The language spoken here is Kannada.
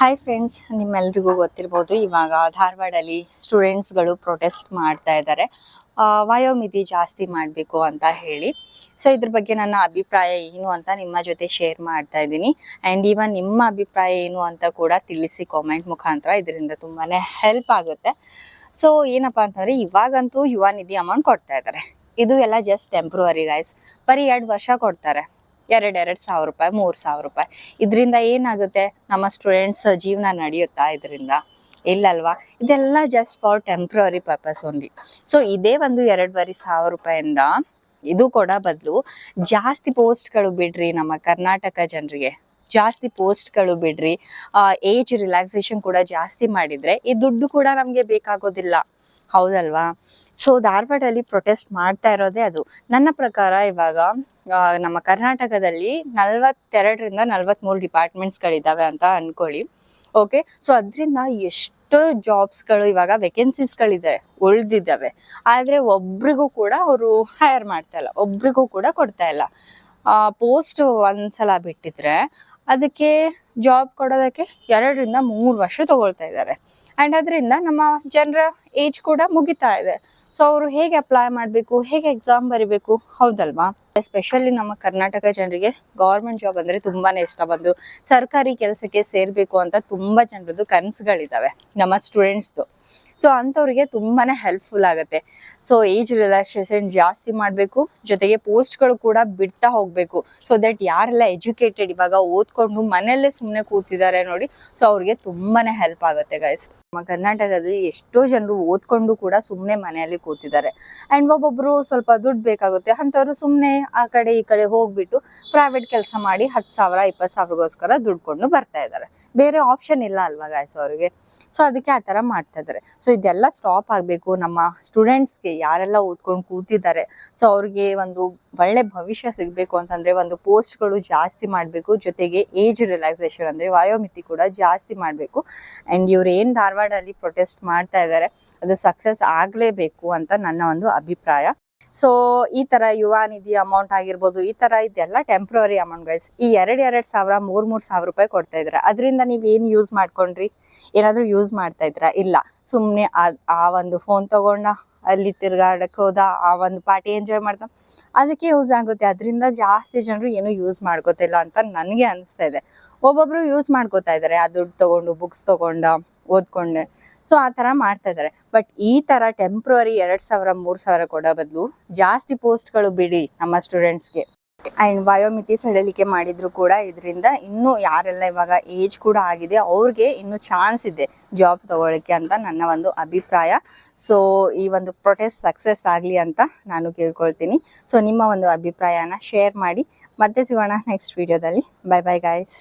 ಹಾಯ್ ಫ್ರೆಂಡ್ಸ್ ನಿಮ್ಮೆಲ್ರಿಗೂ ಗೊತ್ತಿರ್ಬೋದು, ಇವಾಗ ಧಾರವಾಡಲ್ಲಿ ಸ್ಟೂಡೆಂಟ್ಸ್ಗಳು ಪ್ರೊಟೆಸ್ಟ್ ಮಾಡ್ತಾ ಇದ್ದಾರೆ ವಯೋಮಿತಿ ಜಾಸ್ತಿ ಮಾಡಬೇಕು ಅಂತ ಹೇಳಿ. ಸೊ ಇದ್ರ ಬಗ್ಗೆ ನನ್ನ ಅಭಿಪ್ರಾಯ ಏನು ಅಂತ ನಿಮ್ಮ ಜೊತೆ ಶೇರ್ ಮಾಡ್ತಾ ಇದ್ದೀನಿ. ಆ್ಯಂಡ್ ಈವನ್ ನಿಮ್ಮ ಅಭಿಪ್ರಾಯ ಏನು ಅಂತ ಕೂಡ ತಿಳಿಸಿ ಕಾಮೆಂಟ್ ಮುಖಾಂತರ ಇದರಿಂದ ತುಂಬಾ ಹೆಲ್ಪ್ ಆಗುತ್ತೆ. ಸೊ ಏನಪ್ಪ ಅಂತಂದರೆ, ಇವಾಗಂತೂ ಯುವ ನಿಧಿ ಅಮೌಂಟ್ ಕೊಡ್ತಾ ಇದ್ದಾರೆ ಇದು ಎಲ್ಲ ಜಸ್ಟ್ ಟೆಂಪ್ರವರಿ ಗೈಸ್ ಬರೀ ಎರಡು ವರ್ಷ ಕೊಡ್ತಾರೆ. ಎರಡು ಎರಡು ಸಾವಿರ ರೂಪಾಯಿ, ಮೂರು ಸಾವಿರ ರೂಪಾಯಿ. ಇದರಿಂದ ಏನಾಗುತ್ತೆ? ನಮ್ಮ ಸ್ಟೂಡೆಂಟ್ಸ್ ಜೀವನ ನಡೆಯುತ್ತಾ ಇದರಿಂದ? ಇಲ್ಲಲ್ವಾ? ಇದೆಲ್ಲ just for temporary purpose only so ಇದೇ ಒಂದು ಎರಡೂವರೆ ಸಾವಿರ ರೂಪಾಯಿಂದ ಇದು ಕೂಡ ಬದಲು ಜಾಸ್ತಿ ಪೋಸ್ಟ್ಗಳು ಬಿಡ್ರಿ ನಮ್ಮ ಕರ್ನಾಟಕ ಜನರಿಗೆ. ಜಾಸ್ತಿ ಪೋಸ್ಟ್ಗಳು ಬಿಡ್ರಿ. ಏಜ್ ರಿಲ್ಯಾಕ್ಸೇಷನ್ ಕೂಡ ಜಾಸ್ತಿ ಮಾಡಿದರೆ ಈ ದುಡ್ಡು ಕೂಡ ನಮಗೆ ಬೇಕಾಗೋದಿಲ್ಲ. ಹೌದಲ್ವಾ? ಸೊ ಧಾರವಾಡಲ್ಲಿ ಪ್ರೊಟೆಸ್ಟ್ ಮಾಡ್ತಾ ಇರೋದೇ ಅದು. ನನ್ನ ಪ್ರಕಾರ ಇವಾಗ ನಮ್ಮ ಕರ್ನಾಟಕದಲ್ಲಿ ನಲ್ವತ್ತೆರಡರಿಂದ ನಲ್ವತ್ಮೂರು ಡಿಪಾರ್ಟ್ಮೆಂಟ್ಸ್ಗಳಿದ್ದಾವೆ ಅಂತ ಅನ್ಕೊಳ್ಳಿ. ಓಕೆ ಸೊ ಅದರಿಂದ ಎಷ್ಟು ಜಾಬ್ಸ್ಗಳು ಇವಾಗ ವೇಕೆನ್ಸೀಸ್ಗಳಿದೆ ಉಳಿದಿದ್ದಾವೆ. ಆದರೆ ಒಬ್ರಿಗೂ ಕೂಡ ಅವರು ಹೈರ್ ಮಾಡ್ತಾ ಇಲ್ಲ, ಒಬ್ರಿಗೂ ಕೂಡ ಕೊಡ್ತಾ ಇಲ್ಲ. ಪೋಸ್ಟ್ ಒಂದ್ಸಲ ಬಿಟ್ಟಿದ್ರೆ ಅದಕ್ಕೆ ಜಾಬ್ ಕೊಡೋದಕ್ಕೆ ಎರಡರಿಂದ ಮೂರು ವರ್ಷ ತಗೊಳ್ತಾ ಇದ್ದಾರೆ. ಆ್ಯಂಡ್ ಅದರಿಂದ ನಮ್ಮ ಜನರ ಏಜ್ ಕೂಡ ಮುಗಿತಾ ಇದೆ. ಸೊ ಅವರು ಹೇಗೆ ಅಪ್ಲೈ ಮಾಡಬೇಕು, ಹೇಗೆ ಎಕ್ಸಾಮ್ ಬರಿಬೇಕು, ಹೌದಲ್ವಾ? ಎಸ್ಪೆಷಲಿ ನಮ್ಮ ಕರ್ನಾಟಕ ಜನರಿಗೆ ಗೌರ್ಮೆಂಟ್ ಜಾಬ್ ಅಂದರೆ ತುಂಬಾನೇ ಇಷ್ಟ. ಬಂದು ಸರ್ಕಾರಿ ಕೆಲಸಕ್ಕೆ ಸೇರಬೇಕು ಅಂತ ತುಂಬ ಜನರದ್ದು ಕನಸುಗಳಿದ್ದಾವೆ ನಮ್ಮ ಸ್ಟೂಡೆಂಟ್ಸ್ದು ಸೊ ಅಂಥವ್ರಿಗೆ ತುಂಬಾನೇ ಹೆಲ್ಪ್ಫುಲ್ ಆಗುತ್ತೆ. ಸೊ ಏಜ್ ರಿಲ್ಯಾಕ್ಸೇಷನ್ ಜಾಸ್ತಿ ಮಾಡಬೇಕು. ಜೊತೆಗೆ ಪೋಸ್ಟ್ಗಳು ಕೂಡ ಬಿಡ್ತಾ ಹೋಗಬೇಕು. ಸೊ ದಟ್ ಯಾರೆಲ್ಲ ಎಜುಕೇಟೆಡ್ ಇವಾಗ ಓದ್ಕೊಂಡು ಮನೆಯಲ್ಲೇ ಸುಮ್ಮನೆ ಕೂತಿದ್ದಾರೆ ನೋಡಿ ಸೊ ಅವ್ರಿಗೆ ತುಂಬಾನೇ ಹೆಲ್ಪ್ ಆಗುತ್ತೆ ಗೈಸ್ ನಮ್ಮ ಕರ್ನಾಟಕದಲ್ಲಿ ಎಷ್ಟೋ ಜನರು ಓದ್ಕೊಂಡು ಕೂಡ ಸುಮ್ಮನೆ ಮನೆಯಲ್ಲಿ ಕೂತಿದ್ದಾರೆ. ಆ್ಯಂಡ್ ಒಬ್ಬೊಬ್ರು ಸ್ವಲ್ಪ ದುಡ್ಡು ಬೇಕಾಗುತ್ತೆ. ಅಂಥವ್ರು ಸುಮ್ಮನೆ ಆ ಕಡೆ ಈ ಕಡೆ ಹೋಗ್ಬಿಟ್ಟು ಪ್ರೈವೇಟ್ ಕೆಲಸ ಮಾಡಿ ಹತ್ತು ಸಾವಿರ, ಇಪ್ಪತ್ತು ಸಾವಿರಗೋಸ್ಕರ ದುಡ್ಕೊಂಡು ಬರ್ತಾ ಇದ್ದಾರೆ. ಬೇರೆ ಆಪ್ಷನ್ ಇಲ್ಲ ಅಲ್ವಾ ಗಾಯ್ಸ್ ಅವರಿಗೆ? ಸೊ ಅದಕ್ಕೆ ಆ ಥರ ಮಾಡ್ತಾ ಇದ್ದಾರೆ. ಇದೆಲ್ಲ ಸ್ಟಾಪ್ ಆಗಬೇಕು. ನಮ್ಮ ಸ್ಟೂಡೆಂಟ್ಸ್ಗೆ ಯಾರೆಲ್ಲ ಓದ್ಕೊಂಡು ಕೂತಿದ್ದಾರೆ. ಸೊ ಅವ್ರಿಗೆ ಒಂದು ಒಳ್ಳೆ ಭವಿಷ್ಯ ಸಿಗಬೇಕು ಅಂತಂದ್ರೆ ಒಂದು ಪೋಸ್ಟ್ಗಳು ಜಾಸ್ತಿ ಮಾಡಬೇಕು. ಜೊತೆಗೆ ಏಜ್ ರಿಲ್ಯಾಕ್ಸೇಷನ್ ಅಂದರೆ ವಯೋಮಿತಿ ಕೂಡ ಜಾಸ್ತಿ ಮಾಡಬೇಕು. ಆ್ಯಂಡ್ ಇವ್ರು ಏನು ಧಾರವಾಡಲ್ಲಿ ಪ್ರೊಟೆಸ್ಟ್ ಮಾಡ್ತಾ ಇದ್ದಾರೆ, ಅದು ಸಕ್ಸಸ್ ಆಗಲೇಬೇಕು ಅಂತ ನನ್ನ ಒಂದು ಅಭಿಪ್ರಾಯ. ಸೊ ಈ ತರ ಯುವ ನಿಧಿ ಅಮೌಂಟ್ ಆಗಿರ್ಬೋದು, ಈ ತರ ಇದೆಲ್ಲ ಟೆಂಪ್ರವರಿ ಅಮೌಂಟ್ ಗೈಸ್ ಈ ಎರಡ್ ಎರಡ್ ಸಾವಿರ, ಮೂರ್ ಮೂರ್ ಸಾವಿರ ರೂಪಾಯಿ ಕೊಡ್ತಾ ಇದ್ರ. ಅದರಿಂದ ನೀವ್ ಏನ್ ಯೂಸ್ ಮಾಡ್ಕೊಂಡ್ರಿ? ಏನಾದ್ರೂ ಯೂಸ್ ಮಾಡ್ತಾ ಇದ್ರ? ಇಲ್ಲ. ಸುಮ್ನೆ ಆ- ಒಂದು ಫೋನ್ ತಗೊಂಡ, ಅಲ್ಲಿ ತಿರ್ಗಾಡಕ್ ಹೋದ, ಆ ಒಂದು ಪಾರ್ಟಿ ಎಂಜಾಯ್ ಮಾಡ್ತಾ ಅದಕ್ಕೆ ಯೂಸ್ ಆಗುತ್ತೆ. ಅದರಿಂದ ಜಾಸ್ತಿ ಜನರು ಏನು ಯೂಸ್ ಮಾಡ್ಕೋತಿಲ್ಲ ಅಂತ ನನಗೆ ಅನಿಸ್ತಾ ಇದೆ. ಒಬ್ಬೊಬ್ರು ಯೂಸ್ ಮಾಡ್ಕೋತಾ ಇದ್ದಾರೆ ಆ ದುಡ್ಡು ತಗೊಂಡು ಬುಕ್ಸ್ ತಗೊಂಡ ಓದ್ಕೊಂಡೆ. ಸೊ ಆ ಥರ ಮಾಡ್ತಾ ಇದ್ದಾರೆ. ಬಟ್ ಈ ಥರ ಟೆಂಪ್ರವರಿ ಎರಡು ಸಾವಿರ, ಮೂರು ಸಾವಿರ ಕೊಡೋ ಬದಲು ಜಾಸ್ತಿ ಪೋಸ್ಟ್ಗಳು ಬಿಡಿ ನಮ್ಮ ಸ್ಟೂಡೆಂಟ್ಸ್ಗೆ ಆ್ಯಂಡ್ ವಯೋಮಿತಿ ಸಡಲಿಕೆ ಮಾಡಿದ್ರು ಕೂಡ ಇದರಿಂದ ಇನ್ನೂ ಯಾರೆಲ್ಲ ಇವಾಗ ಏಜ್ ಕೂಡ ಆಗಿದೆ, ಅವ್ರಿಗೆ ಇನ್ನೂ ಚಾನ್ಸ್ ಇದೆ ಜಾಬ್ ತಗೊಳ್ಳೋಕ್ಕೆ ಅಂತ ನನ್ನ ಒಂದು ಅಭಿಪ್ರಾಯ. ಸೊ ಈ ಒಂದು ಪ್ರೊಟೆಸ್ಟ್ ಸಕ್ಸಸ್ ಆಗಲಿ ಅಂತ ನಾನು ಕೇಳ್ಕೊಳ್ತೀನಿ. ಸೊ ನಿಮ್ಮ ಒಂದು ಅಭಿಪ್ರಾಯನ ಶೇರ್ ಮಾಡಿ. ಮತ್ತೆ ಸಿಗೋಣ ನೆಕ್ಸ್ಟ್ ವಿಡಿಯೋದಲ್ಲಿ ಬೈ ಬೈ ಗಾಯ್ಸ್